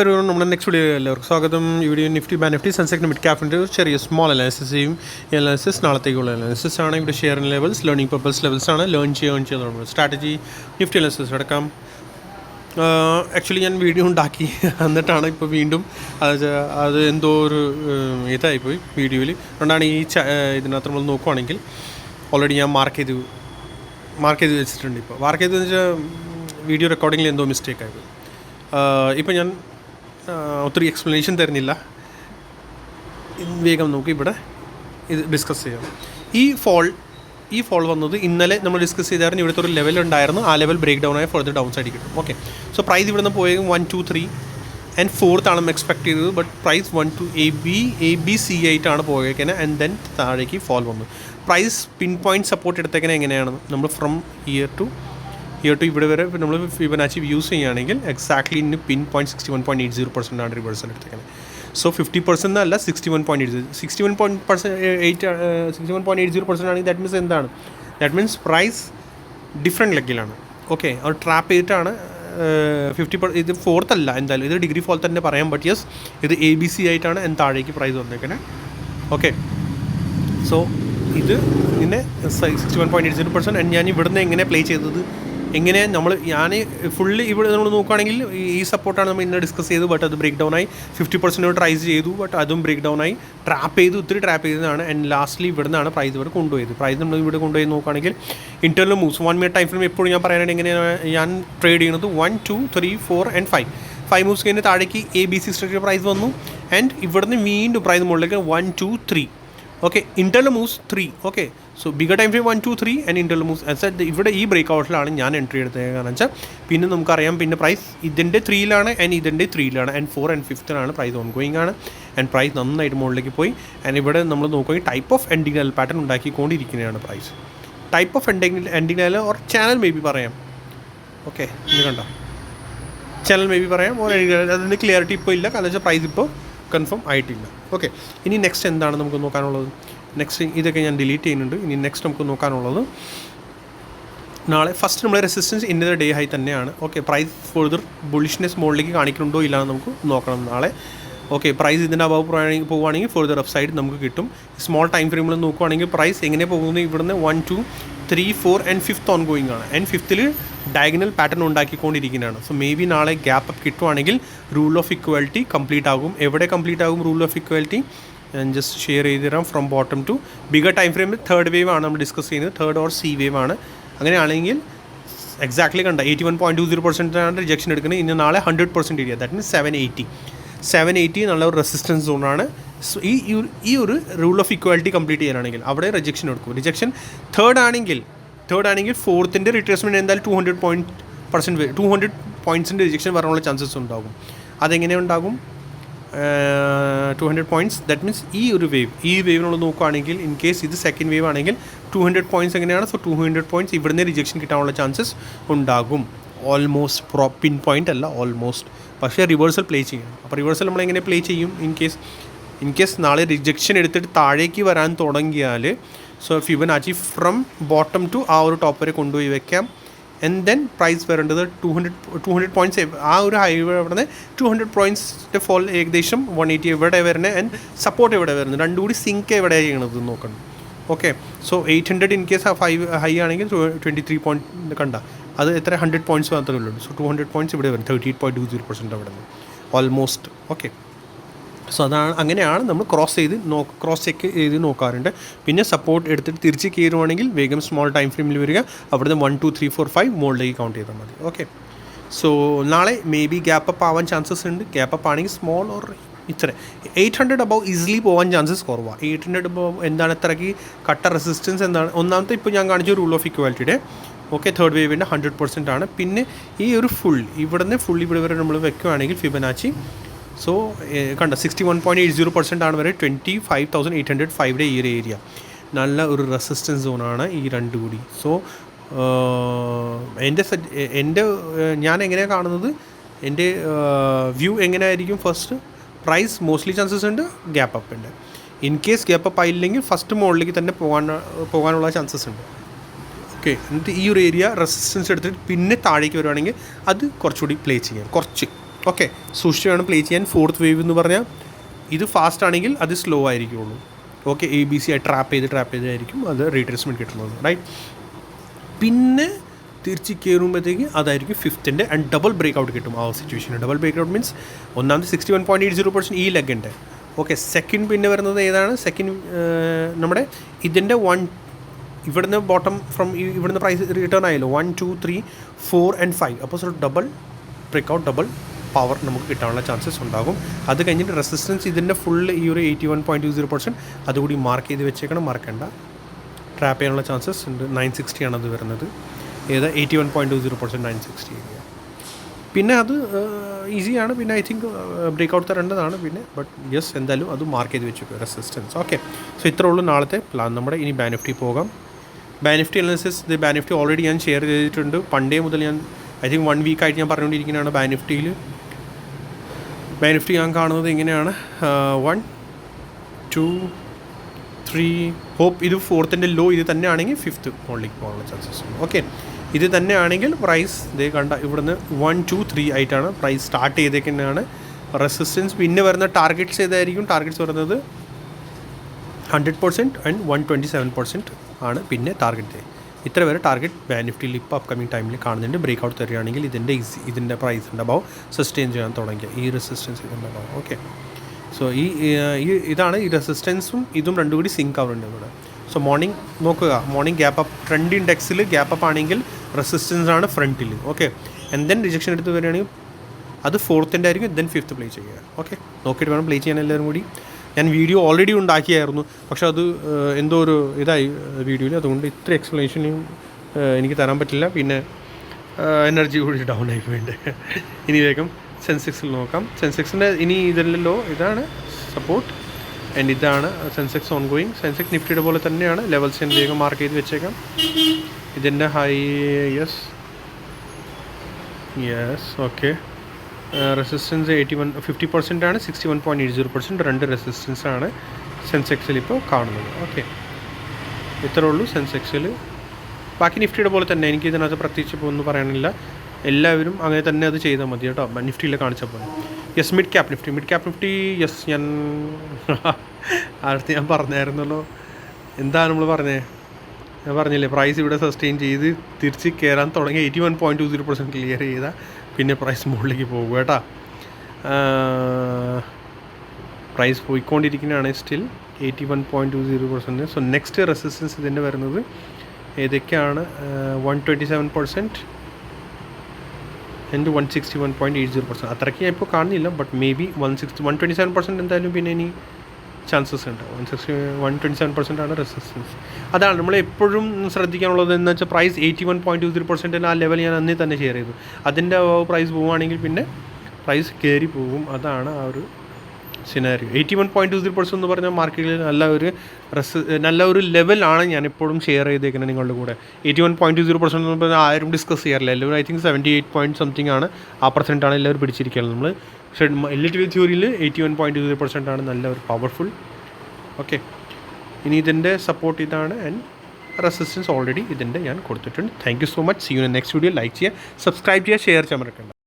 ഒരു നമ്മുടെ next video എല്ലാവർക്കും സ്വാഗതം. ഈ video Nifty bank Nifty Sensex mid ക്യാപിന്റെ ചെറിയ സ്മോൾ അനാലിസിസ് ചെയ്യും. ഈ അനാലിസിസ് നാളത്തേക്കുള്ള അനാലിസിസ് ആണ്. ഇവിടെ share levels learning purpose levels ആണ്. ലേൺ ചെയ്യാൻ ചെയ്യുന്നത് ചെയ്യുക സ്ട്രാറ്റജി നിഫ്റ്റി അനാലിസിസ് എടുക്കാം. ആക്ച്വലി ഞാൻ വീഡിയോ ഉണ്ടാക്കി. എന്നിട്ടാണ് ഇപ്പോൾ വീണ്ടും അത് അത് എന്തോ ഒരു ഇതായിപ്പോയി വീഡിയോയിൽ അതുകൊണ്ടാണ് ഈ ഇതിനകത്ത് നമ്മൾ നോക്കുവാണെങ്കിൽ ഓൾറെഡി ഞാൻ മാർക്ക് ചെയ്ത് മാർക്ക് ചെയ്ത് വെച്ചിട്ടുണ്ട് ഇപ്പോൾ മാർക്ക് ചെയ്തതെന്ന് വെച്ചാൽ വീഡിയോ റെക്കോർഡിങ്ങിൽ എന്തോ മിസ്റ്റേക്ക് ആയിപ്പോയി. ഇപ്പോൾ ഞാൻ ഒത്തിരി എക്സ്പ്ലനേഷൻ തരുന്നില്ല. വേഗം നോക്കി ഇവിടെ ഇത് ഡിസ്കസ് ചെയ്യാം. ഈ ഫോൾ ഈ ഫോൾ വന്നത് ഇന്നലെ നമ്മൾ ഡിസ്കസ് ചെയ്തായിരുന്നു ഇവിടുത്തെ ഒരു ലെവൽ ഉണ്ടായിരുന്നു. ആ ലെവൽ ബ്രേക്ക് ഡൗൺ ആയ ഫോർ ഡൗൺ സൈഡ് കിട്ടും. ഓക്കെ സോ പ്രൈസ് ഇവിടുന്ന് പോയത് one two three and fourth ആണ് എക്സ്പെക്ട് ചെയ്തത്. But price one two A B A B C ആയിട്ടാണ് പോയേക്കുന്നത് ആൻഡ് ദെൻ താഴേക്ക് ഫോൾ വന്നു. പ്രൈസ് പിൻ പോയിന്റ് സപ്പോർട്ട് എടുത്തേക്കുന്നത് എങ്ങനെയാണ്? നമ്മൾ from here to here to ഇവിടെ വരെ നമ്മൾ ഫിബനാച്ചി യൂസ് ചെയ്യുകയാണെങ്കിൽ എക്സാക്ട്ലി ഇന്ന് pin point sixty one point eight zero percent ആണ് റിവേഴ്സൽ എടുത്തേക്കുന്നത് സോ ഫിഫ്റ്റി പെർസെന്റ് അല്ല sixty one point eight sixty one point percent eight sixty one point eight zero percent ആണെങ്കിൽ that means എന്താണ്? That means price different ലെഗിലാണ് okay അവർ trap ചെയ്തിട്ടാണ് fifty per ഇത് fourth അല്ല എന്തായാലും. ഇത് ഡിഗ്രി ഫോൾ തന്നെ പറയാൻ ബട്ട് യെസ് ഇത് എ ബി സി ആയിട്ടാണ് എന്ത് താഴേക്ക് പ്രൈസ് വന്നേക്കുന്നത് ഓക്കെ സോ ഇത് ഇങ്ങനെ sixty one point eight zero percent ഞാൻ ഇവിടുന്ന് എങ്ങനെ പ്ലേ ചെയ്തത്? എങ്ങനെ നമ്മൾ ഞാൻ ഫുള്ളി ഇവിടെ നമ്മൾ നോക്കുകയാണെങ്കിൽ ഈ- സപ്പോർട്ടാണ് നമ്മൾ ഇന്ന് ഡിസ്കസ് ചെയ്തത് ബട്ട് അത് ബ്രേക്ക് ഡൗൺ ആയി. ഫിഫ്റ്റി പെർസെന്റ് ട്രൈസ് ചെയ്തു ബട്ട് അതും ബ്രേക്ക് ഡൗൺ ആയി. ട്രാപ്പ് ചെയ്തു ഒത്തിരി ട്രാപ്പ് ചെയ്തതാണ്. ആൻഡ് ലാസ്റ്റ്ലി ഇവിടെ നിന്നാണ് പ്രൈസ് ഇവിടെ കൊണ്ടുപോയത്. പ്രൈസ് നമ്മൾ ഇവിടെ കൊണ്ടുപോയി നോക്കുകയാണെങ്കിൽ internal moves one minute time frame എപ്പോഴും ഞാൻ പറയാനായിട്ട് എങ്ങനെയാണ് ഞാൻ ട്രേഡ് ചെയ്യുന്നത്. One two three four and five five moves കഴിഞ്ഞ് താഴേക്ക് A B C structure price വന്നു. ആൻഡ് ഇവിടുന്ന് വീണ്ടും പ്രൈസ് മുകളിലേക്ക് one two three okay internal moves three okay so bigger time frame one two three and internal moves and ഇവിടെ ഈ break ഔട്ടിലാണ് ഞാൻ entry എടുത്തത്. കാരണം വെച്ചാൽ പിന്നെ നമുക്കറിയാം പിന്നെ പ്രൈസ് ഇതിന്റെ ത്രീയിലാണ് ആൻഡ് ഇതിന്റെ ത്രീയിലാണ് ആൻഡ് ഫോർ ആൻഡ് ഫിഫ്ത്തിലാണ് പ്രൈസ് ഓൺ ഗോയിങ് ആണ്. ആൻഡ് പ്രൈസ് നന്നായിട്ട് മുകളിലേക്ക് പോയി. ആൻഡ് ഇവിടെ നമ്മൾ നോക്കുകയാണെങ്കിൽ type of ending level pattern ഉണ്ടാക്കിക്കൊണ്ടിരിക്കുന്നതാണ് price type of ending ending level or channel may be പറയാം. ഓക്കെ ഇത് കണ്ടോ? ചാനൽ മേ ബി പറയാം ഓർ അതിന്റെ ക്ലിയറിറ്റി ഇപ്പോൾ ഇല്ല. കാരണം വെച്ചാൽ പ്രൈസ് ഇപ്പോൾ കൺഫേം ആയിട്ടില്ല. ഓക്കെ ഇനി നെക്സ്റ്റ് എന്താണ് നമുക്ക് നോക്കാനുള്ളത്? നെക്സ്റ്റ് ഇതൊക്കെ ഞാൻ ഡിലീറ്റ് ചെയ്യുന്നുണ്ട്. ഇനി നെക്സ്റ്റ് നമുക്ക് നോക്കാനുള്ളത്. നാളെ ഫസ്റ്റ് നമ്മൾ റെസിസ്റ്റൻസ് ഇന്നത്തെ ഡേ ഹൈ തന്നെയാണ്. ഓക്കെ പ്രൈസ് ഫurther ബുളിഷ്നെസ് മുകളിലേക്ക് കാണിക്കുന്നുണ്ടോ ഇല്ല നമുക്ക് നോക്കണം നാളെ. ഓക്കെ പ്രൈസ് ഇതിന്റെ അഭാവ് പോവുകയാണെങ്കിൽ ഫurther അപ്സൈഡ് നമുക്ക് കിട്ടും. സ്മോൾ ടൈം ഫ്രെയിമിൽ നോക്കുകയാണെങ്കിൽ പ്രൈസ് എങ്ങനെ പോകുന്നത് ഇവിടുന്ന് one two three four and fifth on going ആണ് ആൻഡ് ഫിഫ്ത്തിൽ ഡയഗണൽ പാറ്റേൺ ഉണ്ടാക്കിക്കൊണ്ടിരിക്കുന്നതാണ്. സോ മേ ബി നാളെ ഗ്യാപ്പ് അപ്പ് കിട്ടുവാണെങ്കിൽ റൂൾ ഓഫ് ഇക്വാലിറ്റി കംപ്ലീറ്റ് ആകും. എവിടെ കംപ്ലീറ്റ് ആകും റൂൾ ഓഫ് ഇക്വാലിറ്റി ഞാൻ ജസ്റ്റ് ഷെയർ ചെയ്ത് തരാം from bottom to bigger time ഫ്രെയിമിൽ തേർഡ് വേവ് ആണ് നമ്മൾ ഡിസ്കസ് ചെയ്യുന്നത്. തേർഡ് ഓർ സി വേവ് ആണ്. അങ്ങനെയാണെങ്കിൽ എക്സാക്ട്ലി കണ്ട eighty one point two zero percent ആണ് റിജക്ഷൻ എടുക്കുന്നത്. ഇനി നാളെ hundred percent area that means seven eighty seven eighty നല്ല ഒരു റെസിസ്റ്റൻസ് സോണാണ് ഈ ഈ ഒരു റൂൾ ഓഫ് ഇക്വാലിറ്റി കംപ്ലീറ്റ് ചെയ്യാനാണെങ്കിൽ അവിടെ റിജക്ഷൻ എടുക്കും. റിജക്ഷൻ തേർഡ് ആണെങ്കിൽ തേർഡ് ആണെങ്കിൽ ഫോർത്തിന്റെ റിട്രേസ്മെന്റ് എന്തായാലും two hundred point percent two hundred പോയിന്റ്സിന്റെ rejection വരാനുള്ള ചാൻസസ് ഉണ്ടാകും. അതെങ്ങനെ ഉണ്ടാകും? Two hundred points that means ഈ ഒരു വേവ് ഈ വേവിനുള്ള നോക്കുകയാണെങ്കിൽ ഇൻ കേസ് ഇത് സെക്കൻഡ് വേവ് ആണെങ്കിൽ ടു ഹൺഡ്രഡ് പോയിന്റ്സ് എങ്ങനെയാണ്? സോ ടു ഹൺഡ്രഡ് പോയിന്റ്സ് ഇവിടുന്ന് റിജക്ഷൻ കിട്ടാനുള്ള ചാൻസസ് ഉണ്ടാകും. ഓൾമോസ്റ്റ് പ്രോ പിൻ പോയിന്റ് അല്ല ഓൾമോസ്റ്റ് പക്ഷേ റിവേഴ്സൽ പ്ലേ ചെയ്യണം. അപ്പോൾ റിവേഴ്സൽ നമ്മൾ എങ്ങനെ പ്ലേ ചെയ്യും? ഇൻ കേസ് ഇൻ കേസ് നാളെ റിജക്ഷൻ എടുത്തിട്ട് താഴേക്ക് വരാൻ തുടങ്ങിയാൽ so Fibonacci from bottom to ആ ഒരു ടോപ്പ് വരെ കൊണ്ടുപോയി വെക്കാം. ആൻഡ് ദെൻ പ്രൈസ് വരേണ്ടത് two hundred two hundred points ആ ഒരു ഹൈവേ അവിടെ ടു ഹൺഡ്രഡ് പോയിന്റ്സിന്റെ ഫോൾ ഏകദേശം വൺ എയ്റ്റി എവിടെ വരുന്നത് ആൻഡ് സപ്പോർട്ട് എവിടെ വരുന്നത് രണ്ടും കൂടി സിങ്ക് എവിടെ ചെയ്യണത് നോക്കണം. Okay so eight hundred in case ആ ഫൈവ് ഹൈ ആണെങ്കിൽ ട്വന്റി ത്രീ പോയിന്റ് കണ്ട. അത് എത്ര? ഹൺഡ്രഡ് പോയിന്റ്സ് മാത്രമേ ഉള്ളൂ. സോ ടു ഹൺഡ്രഡ് പോയിന്റ്സ് ഇവിടെ വരും. Thirty eight point two zero percent അവിടെ നിന്ന്. ഓൾമോസ്റ്റ് ഓക്കെ സോ അതാണ് അങ്ങനെയാണ് നമ്മൾ ക്രോസ് ചെയ്ത് നോ ക്രോസ് ചെക്ക് ചെയ്ത് നോക്കാറുണ്ട്. പിന്നെ സപ്പോർട്ട് എടുത്തിട്ട് തിരിച്ച് കയറുവാണെങ്കിൽ വേഗം സ്മോൾ ടൈം ഫ്രെയിമിൽ വരിക. അവിടുന്ന് one two three four five മുകളിലേക്ക് കൗണ്ട് ചെയ്താൽ മതി. ഓക്കെ സോ നാളെ മേ ബി ഗ്യാപ്പ് അപ്പ് ആവാൻ ചാൻസസ് ഉണ്ട്. ഗ്യാപ്പ് അപ്പ് ആണെങ്കിൽ സ്മോൾ ഓർ ഇത്ര. എയ്റ്റ് ഹൺഡ്രഡ് അബവ് ഈസിലി പോകാൻ ചാൻസസ് കുറവാണ് എയ്റ്റ് ഹൺഡ്രഡ് അബവ് എന്താണ് ഇത്രയ്ക്ക് കട്ട റെസിസ്റ്റൻസ് എന്താണ്? ഒന്നാമത്തെ ഇപ്പോൾ ഞാൻ കാണിച്ച റൂൾ ഓഫ് ഇക്വാലിറ്റിയുടെ ഓക്കെ തേർഡ് വേവിന്റെ ഹൺഡ്രഡ് പെർസെന്റ് ആണ്. പിന്നെ ഈ ഒരു ഫുൾ ഇവിടുന്ന് ഫുൾ ഇവിടെ വരെ നമ്മൾ വെക്കുകയാണെങ്കിൽ ഫിബനാച്ചി സോ കണ്ട sixty one point eight zero percent ആണ് വരെ twenty five thousand eight hundred ഫൈവയുടെ ഈ ഒരു ഏരിയ നല്ല ഒരു റെസിസ്റ്റൻസ് സോണാണ് ഈ രണ്ട് കൂടി. സോ എന്റെ എന്റെ ഞാൻ എങ്ങനെയാണ് കാണുന്നത്? എന്റെ വ്യൂ എങ്ങനെയായിരിക്കും ഫസ്റ്റ് പ്രൈസ് മോസ്റ്റ്ലി ചാൻസസ് ഉണ്ട് ഗ്യാപ്പ് അപ്പ് ഉണ്ട്. ഇൻ കേസ് ഗ്യാപ്പ് അപ്പ് ആയില്ലെങ്കിൽ ഫസ്റ്റ് മുകളിലേക്ക് തന്നെ പോകാൻ പോകാനുള്ള ചാൻസസ് ഉണ്ട്. ഓക്കെ എന്നിട്ട് ഈ ഒരു ഏരിയ റെസിസ്റ്റൻസ് എടുത്തിട്ട് പിന്നെ താഴേക്ക് വരുവാണെങ്കിൽ അത് കുറച്ചുകൂടി പ്ലേ ചെയ്യാം. കുറച്ച്. ഓക്കെ സൂക്ഷിച്ച് വേണം പ്ലേ ചെയ്യാൻ. ഫോർത്ത് വേവ് എന്ന് പറഞ്ഞാൽ ഇത് ഫാസ്റ്റ് ആണെങ്കിൽ അത് സ്ലോ ആയിരിക്കുള്ളൂ. ഓക്കെ എ ബി സി ആയി ട്രാപ്പ് ചെയ്ത് ട്രാപ്പ് ചെയ്തായിരിക്കും അത് റീട്രേസ്മെന്റ് കിട്ടുന്നത് റൈറ്റ് പിന്നെ തിരിച്ച് കയറുമ്പോഴത്തേക്ക് അതായിരിക്കും ഫിഫ്ത്തിന്റെ ആൻഡ് ഡബിൾ ബ്രേക്ക് ഔട്ട് കിട്ടും ആ situation double break out means ഒന്നാമത് sixty one point eight zero percent ഈ ലെഗിന്റെ ഓക്കെ സെക്കൻഡ് പിന്നെ വരുന്നത് ഏതാണ്? സെക്കൻഡ് നമ്മുടെ ഇതിന്റെ വൺ ഇവിടുന്ന് ബോട്ടം ഫ്രം ഇവിടുന്ന് പ്രൈസ് റിട്ടേൺ ആയല്ലോ. One two three four and five അപ്പോൾ so double break out double power നമുക്ക് കിട്ടാനുള്ള ചാൻസസ് ഉണ്ടാകും. അത് കഴിഞ്ഞിട്ട് റെസിസ്റ്റൻസ് ഇതിന്റെ ഫുൾ ഈ ഒരു eighty one point two zero percent അതുകൂടി മാർക്ക് ചെയ്ത് വെച്ചേക്കണം. മറക്കേണ്ട. ട്രാപ്പ് ചെയ്യാനുള്ള ചാൻസസ് ഉണ്ട്. നയൻ സിക്സ്റ്റി ആണ് അത് വരുന്നത്. ഏത്? Eighty one point two zero percent nine sixty പിന്നെ അത് ഈസിയാണ് പിന്നെ ഐ തിങ്ക് ബ്രേക്ക് ഔട്ട് തരേണ്ടതാണ് പിന്നെ. ബട്ട് യെസ് എന്തായാലും അത് മാർക്ക് ചെയ്ത് വെച്ചു റെസിസ്റ്റൻസ് ഓക്കെ സോ ഇത്രേ ഉള്ളൂ നാളത്തെ പ്ലാൻ നമ്മുടെ ഇനി ബാനിഫ്റ്റി പോകാം. ബാനിഫ്റ്റി അനാലിസിസ് ഇത് ബാനിഫ്റ്റി ഓൾറെഡി ഞാൻ ഷെയർ ചെയ്തിട്ടുണ്ട്. പണ്ടേ മുതൽ ഞാൻ ഐ തിങ്ക് വൺ വീക്കായിട്ട് ഞാൻ പറഞ്ഞുകൊണ്ടിരിക്കുന്നതാണ് ബാനിഫ്റ്റിയിൽ ബാനിഫ്റ്റി ഞാൻ കാണുന്നത് ഇങ്ങനെയാണ്. വൺ ടു ത്രീ ഹോപ്പ് ഇത് ഫോർത്തിന്റെ ലോ ഇത് തന്നെയാണെങ്കിൽ ഫിഫ്ത്ത് മുകളിലേക്ക് പോകാനുള്ള ചാൻസസ് ഉണ്ട്. ഓക്കെ ഇത് തന്നെയാണെങ്കിൽ പ്രൈസ് ഇതേ കണ്ട ഇവിടുന്ന് വൺ ടു ത്രീ ആയിട്ടാണ് പ്രൈസ് സ്റ്റാർട്ട് ചെയ്തേക്കുന്നതാണ്. റെസിസ്റ്റൻസ് പിന്നെ വരുന്ന ടാർഗറ്റ്സ് ഏതായിരിക്കും? ടാർഗറ്റ്സ് വരുന്നത് hundred percent and one twenty seven percent ആണ് പിന്നെ ടാർഗറ്റ് ഇത്ര വരെ ടാർഗറ്റ് ബാനിഫ്റ്റിയിൽ ഇപ്പോൾ അപ്കമിങ് ടൈമിൽ കാണുന്നുണ്ട്. ബ്രേക്ക് ഔട്ട് തരികയാണെങ്കിൽ ഇതിന്റെ ഈസി ഇതിന്റെ പ്രൈസിന്റെ അഭാവം സസ്റ്റെയിൻ ചെയ്യാൻ തുടങ്ങിയ ഈ റെസിസ്റ്റൻസ് ഇതിന്റെ അഭാവം. ഓക്കെ സോ ഈ ഈ ഇതാണ് ഈ റെസിസ്റ്റൻസും ഇതും രണ്ടും കൂടി സിങ്ക് ആവുന്നുണ്ട് ഇവിടെ. സോ മോർണിംഗ് നോക്കുക. മോർണിംഗ് ഗ്യാപ്പ് അപ്പ് ട്രെൻഡ് ഇൻഡെക്സിൽ ഗ്യാപ്പ് അപ്പ് ആണെങ്കിൽ റെസിസ്റ്റൻസ് ആണ് ഫ്രണ്ടിൽ ഓക്കെ ആൻഡ് ദെൻ റിജക്ഷൻ എടുത്ത് വരികയാണെങ്കിൽ അത് ഫോർത്തിന്റെ ആയിരിക്കും ദെൻ ഫിഫ്ത്ത് പ്ലേ ചെയ്യുക. ഓക്കെ നോക്കിയിട്ട് വേണം പ്ലേ ചെയ്യാൻ എല്ലാവരും കൂടി. ഞാൻ വീഡിയോ ഓൾറെഡി ഉണ്ടാക്കിയായിരുന്നു. പക്ഷെ അത് എന്തോ ഒരു ഇതായി വീഡിയോയിൽ. അതുകൊണ്ട് ഇത്ര എക്സ്പ്ലനേഷനും എനിക്ക് തരാൻ പറ്റില്ല. പിന്നെ എനർജി കൂടി ഡൗൺ ആയി പോയിട്ടുണ്ട് ഇനി വേഗം സെൻസെക്സിൽ നോക്കാം. സെൻസെക്സിന്റെ ഇനി ഇതല്ലല്ലോ. ഇതാണ് സപ്പോർട്ട് ആൻഡ് ഇതാണ് സെൻസെക്സ് ഓൺ ഗോയിങ് സെൻസെക്സ് നിഫ്റ്റിയുടെ പോലെ തന്നെയാണ്. ലെവൽസ് ഞാൻ വേഗം മാർക്ക് ചെയ്ത് വെച്ചേക്കാം. ഇതിന്റെ high yes yes okay resistance eighty one fifty percent ആണ് sixty one point eight zero percent രണ്ട് റെസിസ്റ്റൻസ് ആണ് സെൻസെക്സിൽ ഇപ്പോൾ കാണുന്നത്. ഓക്കെ ഇത്രേ ഉള്ളൂ സെൻസെക്സിൽ ബാക്കി നിഫ്റ്റിയുടെ പോലെ തന്നെ എനിക്ക് ഇതിനകത്ത് പ്രത്യേകിച്ച് ഇപ്പോൾ ഒന്നും പറയാനില്ല. എല്ലാവരും അങ്ങനെ തന്നെ അത് ചെയ്താൽ മതി കേട്ടോ. നിഫ്റ്റിയിൽ കാണിച്ചപ്പോൾ yes mid cap Nifty. Mid cap Nifty yes ഞാൻ അടുത്ത് ഞാൻ പറഞ്ഞായിരുന്നല്ലോ. എന്താണ് നമ്മൾ പറഞ്ഞത് ഞാൻ പറഞ്ഞില്ലേ പ്രൈസ് ഇവിടെ സസ്റ്റെയിൻ ചെയ്ത് തിരിച്ച് കയറാൻ തുടങ്ങി eighty one point two zero percent clear ചെയ്താൽ പിന്നെ പ്രൈസ് മുകളിലേക്ക് പോകും കേട്ടോ. Price പോയിക്കൊണ്ടിരിക്കുന്നതാണ് still eighty one point two zero percent so next resistance ഇതിന്റെ വരുന്നത് ഏതൊക്കെയാണ്? വൺ ട്വന്റി സെവൻ പെർസെന്റ് എന്റെ one sixty one point eight zero percent അത്രയ്ക്ക് ഞാൻ ഇപ്പോൾ കാണുന്നില്ല but may be one sixty one twenty seven percent എന്തായാലും പിന്നെ ഇനി ചാൻസസ് ഉണ്ട്. One sixty one twenty seven percent ആണ് റെസിസ്റ്റൻസ് അതാണ് നമ്മൾ എപ്പോഴും ശ്രദ്ധിക്കാനുള്ളത് എന്ന് വെച്ചാൽ price eighty one point two three പെർസെന്റിന് ആ ലെവൽ ഞാൻ അന്നേ തന്നെ ഷെയർ ചെയ്തു. അതിന്റെ പ്രൈസ് പോവുകയാണെങ്കിൽ പിന്നെ പ്രൈസ് കയറി പോകും. അതാണ് ആ ഒരു scenario eighty one point two three percent എന്ന് പറഞ്ഞാൽ മാർക്കറ്റിൽ നല്ല ഒരു റെസ് നല്ല ഒരു ലെവലാണ് ഞാൻ എപ്പോഴും ഷെയർ ചെയ്തേക്കുന്നത് നിങ്ങളുടെ കൂടെ. Eighty one point two zero percent പറഞ്ഞാൽ ആരും ഡിസ്കസ് ചെയ്യാറില്ല. എല്ലാവരും I think seventy eight point something ആണ് ആ പെർസെന്റ് ആണ് എല്ലാവരും പിടിച്ചിരിക്കുന്നത് നമ്മൾ പക്ഷേ L T V തിയോറിയിൽ eighty one point two zero percent ആണ് നല്ല ഒരു പവർഫുൾ ഓക്കെ ഇനി ഇതിന്റെ സപ്പോർട്ട് ഇതാണ് ആൻഡ് റെസിസ്റ്റൻസ് ഓൾറെഡി ഇതിന്റെ ഞാൻ കൊടുത്തിട്ടുണ്ട്. Thank you so much see you next video like ചെയ്യുക സബ്സ്ക്രൈബ് ചെയ്യുക ഷെയർ ചെയ്യാൻ മറക്കണ്ട.